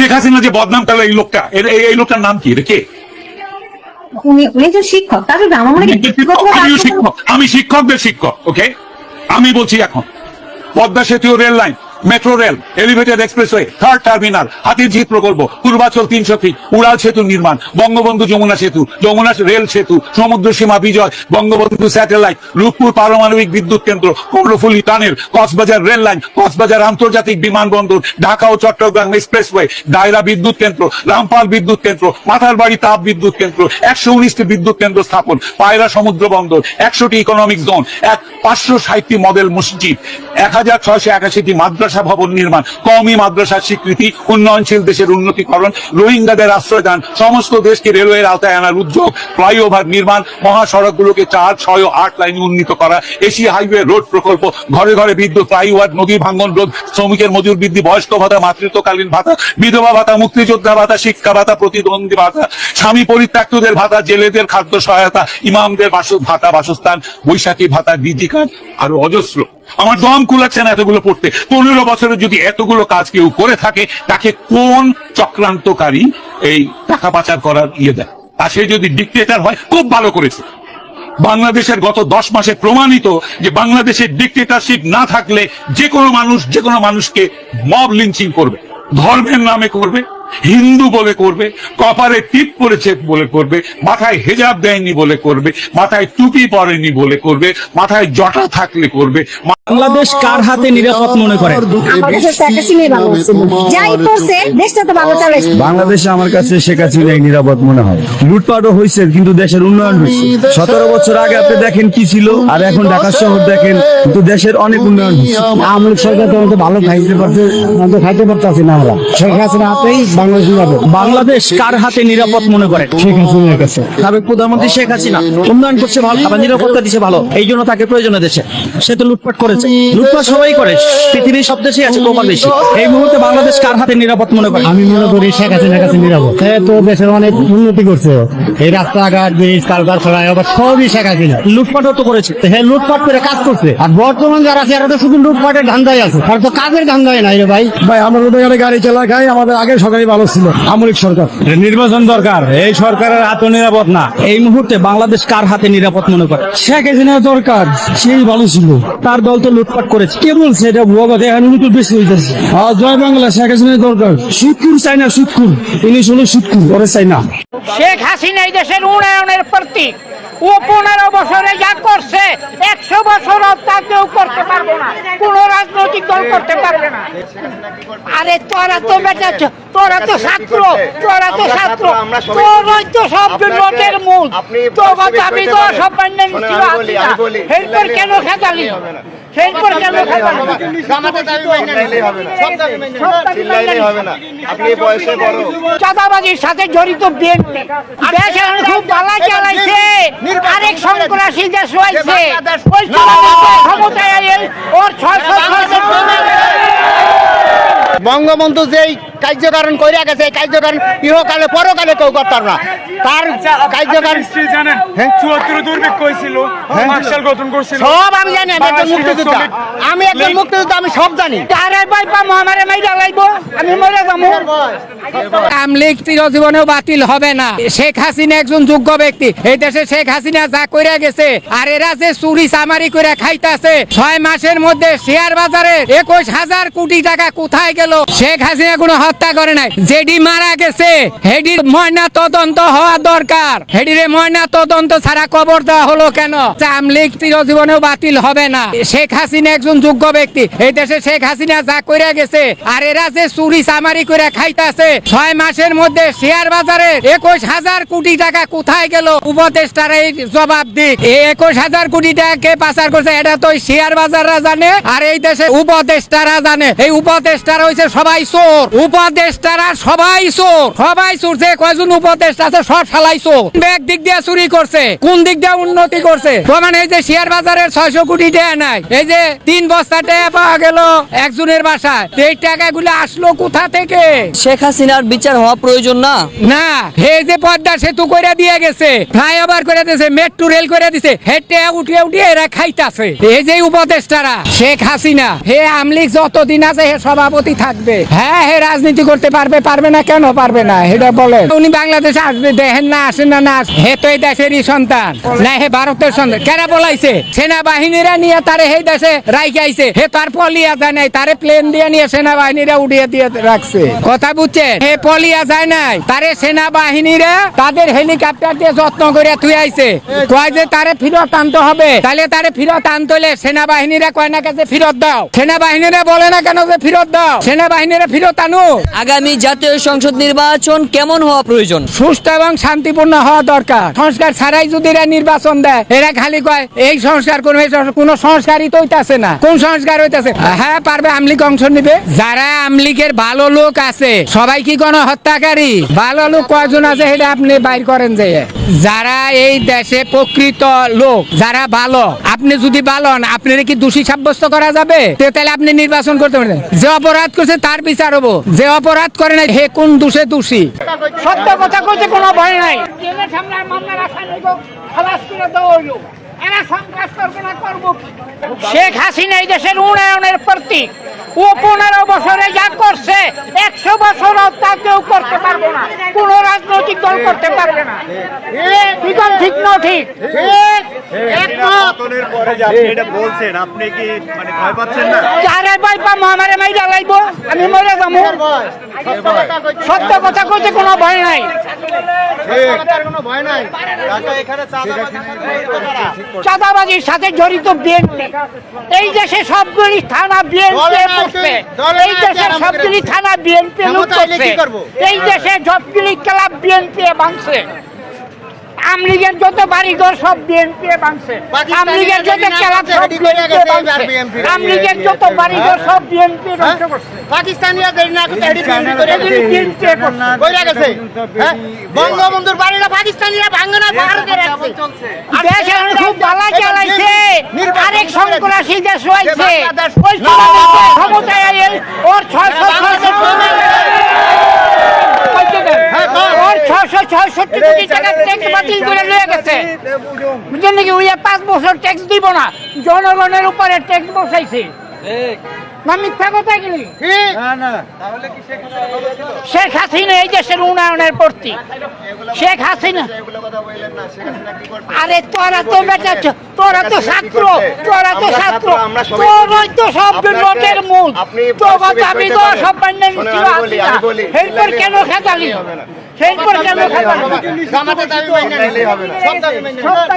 শেখ হাসিনা যে বদনাম করল এই লোকটা এর- এই লোকটার নাম কি? এটা কে? শিক্ষক। আমি শিক্ষকদের শিক্ষক ওকে আমি বলছি এখন পদ্মা সেতু rail line. Metro rail elevated expressway third terminal Hatirjheel প্রকল্প, পূর্বাচল তিনশো ফিট উড়াল সেতু নির্মাণ, বঙ্গবন্ধু যমুনা সেতু, যমুনা রেল সেতু, সমুদ্র সীমা বিজয়, বঙ্গবন্ধু স্যাটেলাইট রূপপুর পারমাণবিক বিদ্যুৎ কেন্দ্র, Karnaphuli tunnel, Cox's Bazar rail line Cox's Bazar আন্তর্জাতিক বিমানবন্দর, ঢাকা ও চট্টগ্রাম এক্সপ্রেসওয়ে দায়রা বিদ্যুৎ কেন্দ্র, রামপাল বিদ্যুৎ কেন্দ্র, মাথারবাড়ি তাপ বিদ্যুৎ কেন্দ্র, একশো উনিশটি বিদ্যুৎ কেন্দ্র স্থাপন, পায়রা সমুদ্র বন্দর, একশোটি ইকোনমিক জোন এক পাঁচশো ষাটটি মডেল মসজিদ, এক হাজার ছয়শো একাশিটি মাদ্রাসা ভবন নির্মাণ, কওমি মাদ্রাসার স্বীকৃতি, উন্নয়নশীল দেশের উন্নতিকরণ, রোহিঙ্গাদের আশ্রয়দান সমস্ত দেশকে রেলওয়ের আওতায় আনার উদ্যোগ, ফ্লাইওভার নির্মাণ, মহাসড়কগুলোকে চার, ছয় আট লাইনে উন্নীত করা, এশিয়া হাইওয়ে রোড প্রকল্প, ঘরে ঘরে বিদ্যুৎ, ফ্লাইওভার, নদী ভাঙ্গন রোধ, শ্রমিকের মজুর বৃদ্ধি, বয়স্ক ভাতা, মাতৃত্বকালীন ভাতা, বিধবা ভাতা, মুক্তিযোদ্ধা ভাতা, শিক্ষা ভাতা, প্রতিদ্বন্দ্বী ভাতা, স্বামী পরিত্যক্তদের ভাতা, জেলেদের খাদ্য সহায়তা, ইমামদের ভাতা বাসস্থান, বৈশাখী ভাতা, ডিজি কার্ড, আরও অজস্র। আমার দম কুলাচ্ছে না এতগুলো পড়তে। পনেরো বছরে যদি এতগুলো কাজ কেউ করে থাকে, তাকে কোন চক্রান্তকারী এই টাকা পাচার করার ইয়ে দেয়? তা সে যদি ডিক্টেটার হয়, খুব ভালো করেছে। বাংলাদেশের গত দশ মাসে প্রমাণিত যে বাংলাদেশের ডিক্টেটারশিপ না থাকলে যে কোনো মানুষ, যে কোনো মানুষকে মব লিঞ্চিং করবে। ধর্মের নামে করবে। হিন্দু বলে করবে কপারে টিপ পরেছে বলে করবে মাথায় হেজাব দেয়নি বলে করবে মাথায় টুপি পরেনি বলে করবে মাথায় জটা থাকলে করবে। বাংলাদেশ কার হাতে নিরাপদ মনে চালাইছে বাংলাদেশে আমার কাছে শেখ হাসিনাই নিরাপদ মনে হয়। লুটপাটও হয়েছে কিন্তু দেশের উন্নয়ন হয়েছে। সতেরো বছর আগে আপনি দেখেন কি ছিল আর এখন ঢাকা শহর দেখেন কিন্তু দেশের অনেক উন্নয়ন হয়েছে। আমল সরকার তো ভালো খাইতে পারছে খাইতে পারতেছি না আমরা। শেখ হাসিনা হাতেই বাংলাদেশ যাবে বাংলাদেশ কার হাতে নিরাপদ মনে করেন শেখ হাসিনার কাছে। সাবেক প্রধানমন্ত্রী শেখ হাসিনা। উন্নয়ন করছে ভালো আবার নিরাপত্তা দিচ্ছে ভালো। এই জন্য তাকে প্রয়োজনে দেশে। সে তো লুটপাট করেছে। লুটপাট সবাই করে। পৃথিবীর সব দেশেই আছে বেশি। এই মুহূর্তে বাংলাদেশ কার হাতে নিরাপদ মনে করেন আমি মনে করি শেখ হাসিনার কাছে নিরাপদ। সে তো দেশের অনেক উন্নতি করছে। এই রাস্তাঘাট ব্রিজ কারখানা আবার সবই শেখ হাসিনা। লুটপাটও তো করেছে। সে লুটপাট করে কাজ করছে। আর বর্তমান যারা আছে এরা তো শুধু লুটপাটের ধান্দায় আছে। আর তো কাজের ধান্দায় নাই রে ভাই। ভাই আমরা গাড়ি চালা খাই। আমাদের আগের সরকারই ভালো ছিল। আমলিক সরকার। নির্বাচন দরকার। এই সরকারের হাতে নিরাপদ না। এই মুহূর্তে বাংলাদেশ কার হাতে নিরাপদ মনে করে? শেখ হাসিনা দরকার। সেই ভালো ছিল। তার দল তো লুটপাট করেছে। কে বলছে এটা ভুয়া কথা? এখন উনি বেশি হইতেছে আর জয় বাংলা শেখ হাসিনা দরকার। সুৎকুর চাই না সুৎকুর ইনি শুধু সুৎকুর ওরে চাই না। শেখ হাসিনা এই দেশের উন্নয়নের প্রতীক। ও পনেরো বছরে যা করছে একশো বছর তা কেউ করতে পারবে না। কোন রাজনৈতিক দল করতে পারবে না। আরে তোরা তো বেটা তোরা তো ছাত্র তোরা তো ছাত্র। তোরাই তো সব লোকের মূল। তো দাবি তো সব মান্য ছিল এরপর কেন খেতালি? চাঁদাবাজির সাথে জড়িত বিএনপি দেশ এখন খুব বালা চালাইছে আরেক সন্ত্রাসী দেশ হয়েছে ক্ষমতায় ওর ছয় বঙ্গবন্ধু যেই কার্যকারণ কইরা গেছে এই কার্যকারণ ইহকালে পরকালে কেউ করতে পারবে না। তার কার্যকারণ জানেন হ্যাঁ? চুয়াত্তর দুর্ভিক্ষ হয়েছিল মার্শাল গঠন করছিল। সব আমি জানি আমি একজন মুক্তিযোদ্ধা। আমি একজন মুক্তিযোদ্ধা আমি সব জানি। তারে ভাই পা মহামারে মাইরা লাগবো আমি মরে যাব। আমলিগ বাতিল হবে না। শেখ হাসিনা একজন যোগ্য ব্যক্তি। এই দেশে শেখ হাসিনা যা করে গেছে আর এরা যে চুরি চামারি করে খাইতাছে, ছয় মাসের মধ্যে শেয়ার বাজারে একুশ হাজার কোটি টাকা কোথায় গেল? শেখ হাসিনা কোনো হত্যা করে নাই। মারা গেছে, হেডির ময়না তদন্ত হওয়া দরকার। ময়না তদন্ত ছাড়া কবর দেওয়া হলো কেন? আমলিগ চিরজীবনেও বাতিল হবে না। শেখ হাসিনা একজন যোগ্য ব্যক্তি। এই দেশে শেখ হাসিনা যা করে গেছে, আর এরা যে চুরি চামারি করে খাইতাছে ছয় মাসের মধ্যে শেয়ার বাজারে একুশ হাজার কোটি টাকা কোথায় গেল? উপদেষ্টারা এই জবাব দিক একুশ হাজার কোটি টাকা কে পাচার করছে? এটা তো শেয়ার বাজাররা জানে, আর এই দেশে উপদেষ্টারা জানে। এই উপদেষ্টারা হয়েছে সবাই চোর। উপদেষ্টারা সবাই চোর। সবাই চোর, যে কয়জন উপদেষ্টা আছে সব সালাই চোর। ব্যাগ দিক দিয়ে চুরি করছে? কোন দিক দিয়ে উন্নতি করছে? প্রমাণ এই যে শেয়ার বাজারের ছয়শো কোটি টাকা নাই। এই যে তিন বস্তা টাকা পাওয়া গেল একজনের বাসায়। এই টাকাগুলো আসলো কোথা থেকে? শেখ হাসিনার বিচার হওয়া প্রয়োজন না? না, হে যে পদ্মা সেতু করে দিয়ে গেছে, ফ্লাইওভার করে দিয়েছে মেট্রো রেল করে দিছে, হেঁটে উঠিয়ে উঠিয়ে এরা খাইতাছে। এই যে উপদেষ্টারা, শেখ হাসিনা, হে আমলিক যতদিন আছে হে সভাপতি থাকবে। হ্যাঁ হে রাজনীতি করতে পারবে পারবে না কেন পারবে না? এটা বলেন। উনি বাংলাদেশে আসবে, দেখেন না আসেন না না হে তো এই দেশেরই সন্তান, না হে ভারতের সন্তান। কেন বলাইছে? সেনাবাহিনীরা নিয়ে তারে হে দেশে রাইকে আইছে। হে তার পলিয়া যায় নাই, তারে প্লেন দিয়ে নিয়ে সেনাবাহিনীরা উড়িয়ে দিয়ে রাখছে। কথা বুঝছেন? হে পলিয়া যায় নাই। তারে সেনাবাহিনীরা তাদের হেলিকপ্টার দিয়ে যত্ন করে আইছে। কয় যে তারে ফেরত আনতে হবে। তাহলে তারে ফেরত আনতে হলে সেনাবাহিনীরা কয় না কাছে ফেরত দাও। সেনাবাহিনীরা বলে না কেন যে ফেরত দাও। সেনাবাহিনীরা ফেরত আনো। আগামী জাতীয় সংসদ নির্বাচন কেমন হওয়া প্রয়োজন? সুস্থ এবং শান্তিপূর্ণ হওয়া দরকার। সংস্কার ছাড়াই যদি এরা নির্বাচন দেয় এরা খালি কয় এই সংস্কার এই কোনো সংস্কারই তো হইতাছে না। কোন সংস্কার হইতাছে? হ্যাঁ পারবে আমলিক অংশ নিবে। যারা আমলিকের ভালো লোক আছে সবাই কি কোনো হত্যাকারী ভালো লোক কয়জন আছে সেটা আপনি বাইর করেন যে। যারা এই দেশে প্রকৃত লোক যারা ভালো আপনি যদি ভালো হন আপনার কি দোষী সাব্যস্ত করা যাবে? তো তাহলে আপনি নির্বাচন করতে পারেন যে অপরাধ করছে তার বিচার হব। যে অপরাধ করে না হে কোন দোষে দোষী? সত্য কথা কইতে কোনো ভয় নাই। সামনে মামলার আসামি খালাস করে দেওয়া হইল। শেখ হাসিনা এই দেশের উন্নয়নের প্রতীক। ও পনেরো বছরে যা করছে একশো বছর তা কেউ করতে পারব না। কোন রাজনৈতিক দল করতে পারবে না। ঠিক ঠিক না ঠিক? পতনের পরে যে আপনি এটা বলছেন আপনি কি মানে ভয় পাচ্ছেন না? আরে ভাই পাবো আমারে মাই জ্বালাইবো আমি মরে যাব। সত্য কথা কইতে কোনো ভয় নাই। কোনো ভয় নাই। এখানে চাঁদাবাজির সাথে জড়িত বিএনপি এই দেশে সবগুলি থানা বিএনপি এই দেশে সবগুলি থানা বিএনপি? এই দেশে সবগুলি ক্লাব বিএনপি ভাঙছে আমলিগের যত বাড়িঘর সব বিএনপি ভাঙছে। আমলিগের যত না সব বিএনপি আমলিগের যত বাড়িঘর সব বিএনপি ধ্বংস করছে পাকিস্তানিরা দেরি না করতে বিএনপি করে করছে। কইরা গেছে। হ্যাঁ? বঙ্গবন্ধুর বাড়িটা পাকিস্তানিরা ভাঙে না ভারতে রাখছে। দেশ এখন খুব ভালো চালাইছে। আরেক সন্ত্রাসী দেশ হয়েছে ওই ক্ষমতায় ওর ছয়শো ছয়ষট্টি ওর ছয়শো ছয়ষট্টি কোটি টাকা ট্যাক্স বাতিল করে নিয়ে গেছে। বুঝলেন নাকি ওই আর পাঁচ বছর ট্যাক্স দিব না। জনগণের উপরে ট্যাক্স বসাইছে। না মিথ্যা কথা গেলি শেখ হাসিনা এই দেশের উন্নয়নের প্রতি। শেখ হাসিনা আরে তোরা তো বেটা তোরা তো ছাত্র তোরা তো ছাত্র আমরা সবাই- তো সব নোটের মূল। আপনি তো বাস্তবিক আমি হইতে তো সব মান্য ছিল আমি বলি, আমি বলি। এরপর কেন খেতালি? এরপর কেন খেতালি? জামাতের দাবি মাইনে নিলেই হবে না। সব দাবি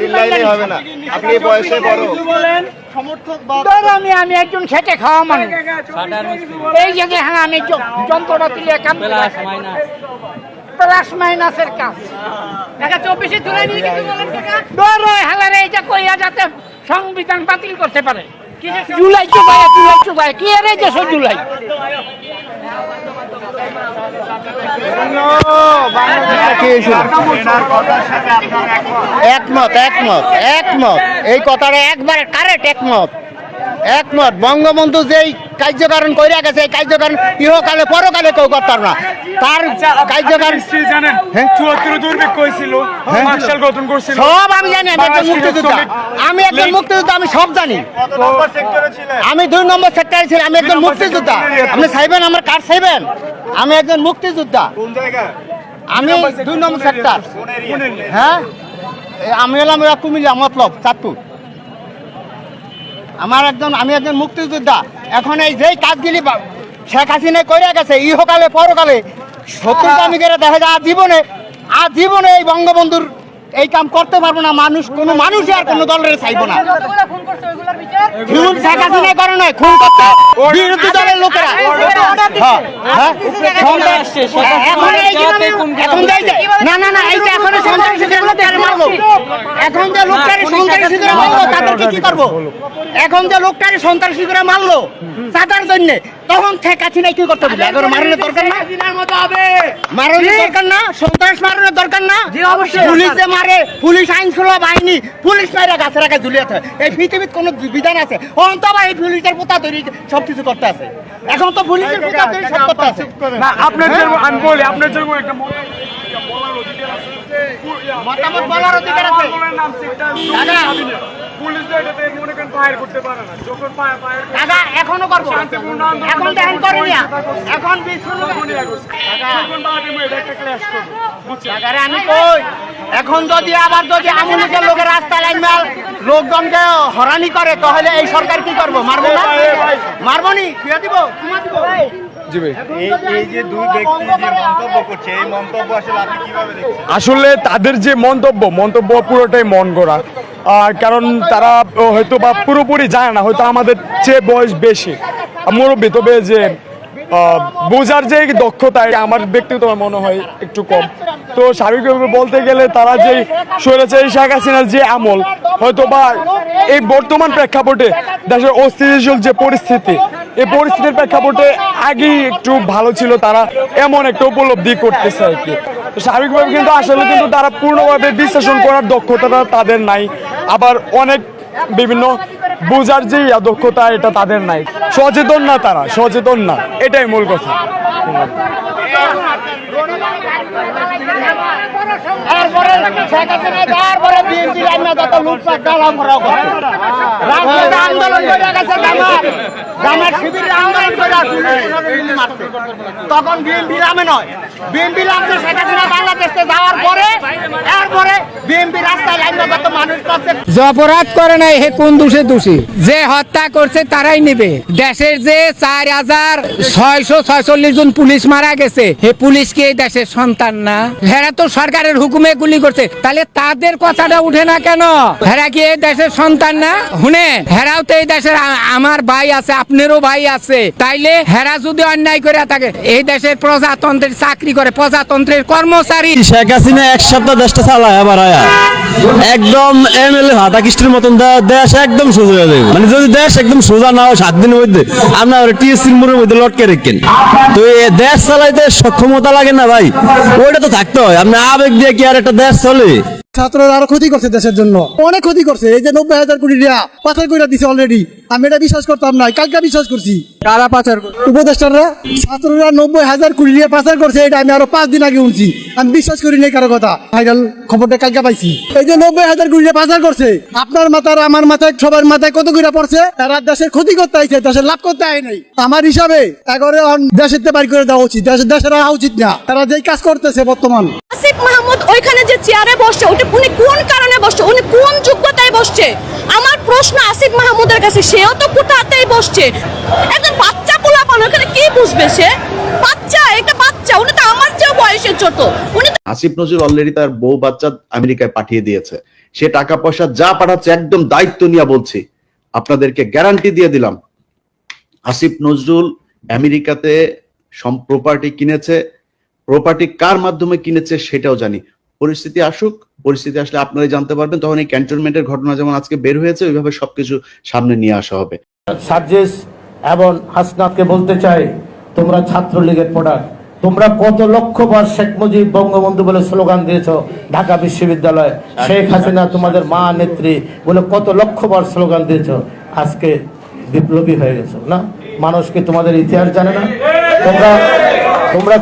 চিল্লাইলেই হবে না আপনি বয়সে বড়। ধরো আমি আমি একজন খেটে খাওয়া মানুষ। এই যে হ্যাঁ আমি কাম প্লাস মাইনাসের কাজ। টাকা চব্বিশে তুলে নিয়ে কিছু বলেন টাকা। ধরো হালারে এটা কইয়া যাতে সংবিধান বাতিল করতে পারে। জুলাই তো ভাই, জুলাই তো ভাই, কি আরে যে সব জুলাই? একমত একমত একমত। এই কথাটা একবারে কারেক্ট একমত। একমত। বঙ্গবন্ধু যেই কার্যকারণ করে গেছে এই কার্যকারণ ইহকালে পরকালে কেউ করতে পারবে না। তার কার্যকারণ নিশ্চয়ই জানেন হ্যাঁ? চুয়াত্তর দুর্ভিক্ষ হয়েছিল সব আমি জানি আমি একজন মুক্তিযোদ্ধা। আমি একজন মুক্তিযোদ্ধা আমি সব জানি। আমি দুই নম্বর সেক্টরে ছিলাম আমি একজন মুক্তিযোদ্ধা। আপনি চাইবেন আমার কার্ড চাইবেন? আমি একজন মুক্তিযোদ্ধা। আমি দুই নম্বর সেক্টর হ্যাঁ? আমি হলাম কুমিল্লা মতলব চাঁদপুর। আমার একজন আমি একজন মুক্তিযোদ্ধা। এখন এই যেই কাজগুলি শেখ হাসিনা করে গেছে ইহকালে পরকালে আমি করে দেখা যায় আজীবনে আজীবনে এই বঙ্গবন্ধুর এই কাম করতে পারব না মানুষ কোনো মানুষই আর কোনো দলের চাইব না। খুন শেখ হাসিনা করে নয় খুন করতে বিরোধী দলের লোকেরা। হ্যাঁ, হ্যাঁ। এখন যে এখন যে না না না এই যে সন্ত্রাসীদের লোকটারে মারলো এখন যে লোকটারে সন্ত্রাসীদের মারলো তাদেরকে কি করব। এখন যে লোকটারে সন্ত্রাসী করে মারলো চাঁদার জন্য তখন শেখ হাসিনা কি করতে হবে? এখন মারানোর দরকার না? মারানোর দরকার না সন্ত্রাস মারানোর দরকার না? পুলিশ যে মারে পুলিশ আইন শৃঙ্খলা বাহিনী পুলিশ মারা গাছে রাখা ঝুলিয়েছে এই পৃথিবীর কোনো বিধান আছে? অন্ত আবার এই পুলিশের পোতা তৈরি সব কিছু করতে আছে। এখন তো পুলিশের পোতা তৈরি সব করতে আছে। আপনার জন্য আমি বলি আপনার জন্য একটা মতামত বলার অধিকার আছে। দাদা, পারে এখনও করব। এখন এখন বিশ আমি কই? এখন যদি আবার যদি আমুলিকের লোকের রাস্তা লাইন মাল লোকজনকে হরানি করে তাহলে এই সরকার কি করব? মারবো না? মারবো নি? দিব তোমার দিব। এই যে দুই ব্যক্তি যে মন্তব্য মন্তব্য আসলে আপনি কীভাবে দেখছেন? আসলে তাদের যে মন্তব্য মন্তব্য পুরোটাই মন গড়া। আর কারণ তারা হয়তো বা পুরোপুরি জানে না হয়তো আমাদের চেয়ে বয়স বেশি। মুরব্বী তবে যে বোঝার যে দক্ষতা আমার ব্যক্তিগত মনে হয় একটু কম। তো স্বাভাবিকভাবে বলতে গেলে তারা যে স্বৈরাচারী শেখ হাসিনার যে আমল হয়তো বা এই বর্তমান প্রেক্ষাপটে দেশের অস্থিতিশীল যে পরিস্থিতি, এই পরিস্থিতির প্রেক্ষাপটে আগেই একটু ভালো ছিল তারা এমন একটা উপলব্ধি করতেছে আর কি। স্বাভাবিকভাবে কিন্তু আসলে কিন্তু তারা পূর্ণভাবে বিশ্লেষণ করার দক্ষতাটা তাদের নাই। আবার অনেক বিভিন্ন বোঝার যে দক্ষতা, এটা তাদের নাই। সচেতন না তারা, সচেতন না। এটাই মূল কথা। আন্দোলন জামাত শিবিরের আন্দোলন করে তখন বিএনপি নয়। বিএনপি শেখ হাসিনা বাংলাদেশে যাওয়ার পরে, এরপরে বিএনপি রাস্তায় মানুষ করছে যে অপরাধ করে নাই, হে কোন দোষে দোষী? যে হত্যা করছে, তারাই নিবে। দেশের যে চার হাজার ছয়শো ছয়চল্লিশ জন পুলিশ মারা গেছে, হে পুলিশ কি এই দেশের সন্তান না? হেরা তো সরকারের হুকুমে গুলি করছে। তাহলে তাদের কথাটা উঠে না কেন? হেরা কি এই দেশের সন্তান না? শুনে হেরাও তো এই দেশের আমার ভাই আছে আপনারও ভাই আছে। তাইলে হেরা যদি অন্যায় করে থাকে, এই দেশের প্রজাতন্ত্রের চাকরি করে, প্রজাতন্ত্রের কর্মচারী। শেখ হাসিনা এক সপ্তাহ দেশটা চালায় আবার একদম এমএলএ ভাতা কিস্তির মতন দে- দেশ একদম সোজা হয়ে যাবে। মানে যদি দেশ একদম সোজা না হয়, সাত দিনের মধ্যে আমরা টিএসসির মোড়ের মধ্যে লটকে রেখেন। তো এই দেশ চালাইতে সক্ষমতা লাগে না ভাই। ওইটা তো থাকতে হয়। আপনি আবেগ দিয়ে কি আর একটা দেশ চলে? ছাত্ররা আরও ক্ষতি করছে দেশের জন্য। অনেক ক্ষতি করছে। এই যে নব্বই হাজার কোটি টাকা পাচার করে দিছে অলরেডি আমি এটা বিশ্বাস করতাম না। কালকে বিশ্বাস করছি। কারা পাচার উপদেষ্টারা ছাত্ররা নব্বই হাজার কোটি টাকা পাচার করছে এটা আমি আরও পাঁচ দিন আগে শুনছি। আমি বিশ্বাস করি নাই কারও কথা। ভাইরাল খবরটা কালকে পাইছি। এই যে নব্বই হাজার কোটি টাকা পাচার করছে আপনার মাথার আমার মাথায় সবার মাথায় কত করে পড়ছে? তারা দেশের ক্ষতি করতে আইছে দেশের লাভ করতে আয় নাই। আমার হিসাবে এগারো দেশের তে বাড়ি করে দেওয়া উচিত। দেশের দেশের উচিত না। তারা যেই কাজ করতেছে বর্তমান। আসিফ মাহমুদ ওইখানে চেয়ারে বসছে ওটা উনি কোন কারণে বসছে? উনি কোন যোগ্যতায় বসছে? আমার প্রশ্ন আসিফ মাহমুদের কাছে, সেও তো কোথাতেই বসছে? একজন বাচ্চা পোলাপান, ওখানে কি বুঝবে সে? বাচ্চা, একটা বাচ্চা, উনি তো আমার চেয়েও বয়সের ছোট। উনি আসিফ নজরুল অলরেডি তার বউ বাচ্চা আমেরিকায় পাঠিয়ে দিয়েছে। সে টাকা পয়সা যা পাঠাচ্ছে, একদম দায়িত্ব নিয়ে বলছি। আপনাদেরকে গ্যারান্টি দিয়ে দিলাম। আসিফ নজরুল আমেরিকাতে প্রপার্টি কিনেছে। প্রপার্টি কার মাধ্যমে কিনেছে সেটাও জানি। পরিস্থিতি আসুক, পরিস্থিতি আসলে আপনারাই জানতে পারবেন, তখন এই ক্যান্টনমেন্টের ঘটনা যেমন আজকে বের হয়েছে, ওইভাবে সবকিছু সামনে নিয়ে আসা হবে। সার্জিস, এবং হাসনাতকে বলতে চাই, তোমরা ছাত্রলীগের প্রোডাক্ট তোমরা কত লক্ষ বার শেখ মুজিব বঙ্গবন্ধু বলে স্লোগান দিয়েছ ঢাকা বিশ্ববিদ্যালয়, শেখ হাসিনা তোমাদের মা নেত্রী বলে কত লক্ষ বার স্লোগান দিয়েছ, আজকে বিপ্লবী হয়ে গেছো, না? মানুষ কি তোমাদের ইতিহাস জানে না? তোমরা তোমরা